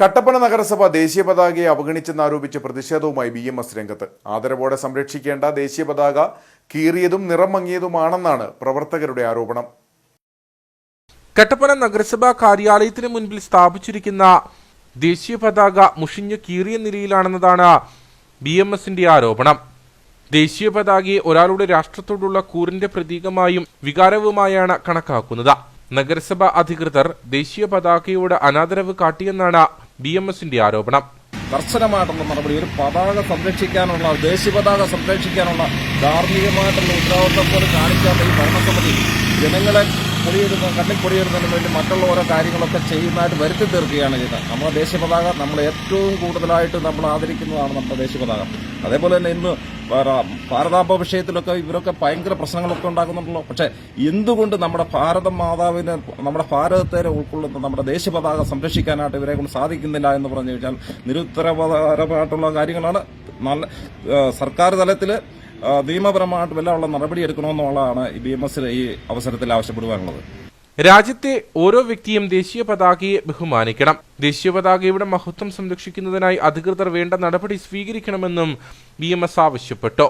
കട്ടപ്പന നഗരസഭ ദേശീയ പതാകയെ അവഗണിച്ചെന്നാരോപിച്ച് പ്രതിഷേധവുമായി ബി എം എസ് രംഗത്ത്. ആദരവോടെ സംരക്ഷിക്കേണ്ട ദേശീയ പതാക കീറിയതും നിറം മങ്ങിയതുമാണെന്നാണ് പ്രവർത്തകരുടെ ആരോപണം. കട്ടപ്പന നഗരസഭാ കാര്യാലയത്തിന് മുൻപിൽ സ്ഥാപിച്ചിരിക്കുന്ന ദേശീയ പതാക മുഷിഞ്ഞു കീറിയ നിലയിലാണെന്നതാണ് ബി എം എസിന്റെ ആരോപണം. ദേശീയ പതാകയെ ഒരാളുടെ രാഷ്ട്രത്തോടുള്ള കൂറിന്റെ പ്രതീകമായും വികാരവുമായാണ് കണക്കാക്കുന്നത്. നഗരസഭാ അധികൃതർ ദേശീയ പതാകയോട് അനാദരവ് കാട്ടിയെന്നാണ് ബി എം എസിന്റെ ആരോപണം. കർശനമായിട്ടുള്ള നടപടി ഒരു പതാക സംരക്ഷിക്കാനുള്ള ദേശീയ പതാക സംരക്ഷിക്കാനുള്ള ധാർമ്മികമായിട്ടുള്ള ഉത്തരവാദിത്തം പോലും കാണിക്കാത്ത ഈ ഭരണസമിതി ജനങ്ങളെ പൊടിയിടുന്ന കണ്ണിൽ പൊടിയിടുന്നതിന് വേണ്ടി മറ്റുള്ള ഓരോ കാര്യങ്ങളൊക്കെ ചെയ്യുന്നതായിട്ട് വരുത്തി തീർക്കുകയാണ് ചെയ്തത്. നമ്മുടെ ദേശീയ പതാക നമ്മൾ ഏറ്റവും കൂടുതലായിട്ട് നമ്മൾ ആദരിക്കുന്നതാണ് നമ്മുടെ ദേശീയ പതാക. അതേപോലെ തന്നെ ഇന്ന് ഭാരതാഭ വിഷയത്തിലൊക്കെ ഇവരൊക്കെ ഭയങ്കര പ്രശ്നങ്ങളൊക്കെ ഉണ്ടാക്കുന്നുണ്ടല്ലോ. പക്ഷെ എന്തുകൊണ്ട് നമ്മുടെ ഭാരത മാതാവിനെ നമ്മുടെ ഭാരതത്തെ ഉൾക്കൊള്ളുന്ന നമ്മുടെ ദേശീയ പതാക സംരക്ഷിക്കാനായിട്ട് ഇവരെ കൊണ്ട് സാധിക്കുന്നില്ല എന്ന് പറഞ്ഞു കഴിഞ്ഞാൽ നിരുത്തരപരമായിട്ടുള്ള കാര്യങ്ങളാണ്. നല്ല സർക്കാർ തലത്തിൽ നിയമപരമായിട്ട് വല്ല നടപടി എടുക്കണമെന്നുള്ളതാണ് ബി എം എസ് ഈ അവസരത്തിൽ ആവശ്യപ്പെടുവാനുള്ളത്. രാജ്യത്തെ ഓരോ വ്യക്തിയും ദേശീയ പതാകയെ ബഹുമാനിക്കണം. ദേശീയ പതാകയുടെ മഹത്വം സംരക്ഷിക്കുന്നതിനായി അധികൃതർ വേണ്ട നടപടി സ്വീകരിക്കണമെന്നും ബി ആവശ്യപ്പെട്ടു.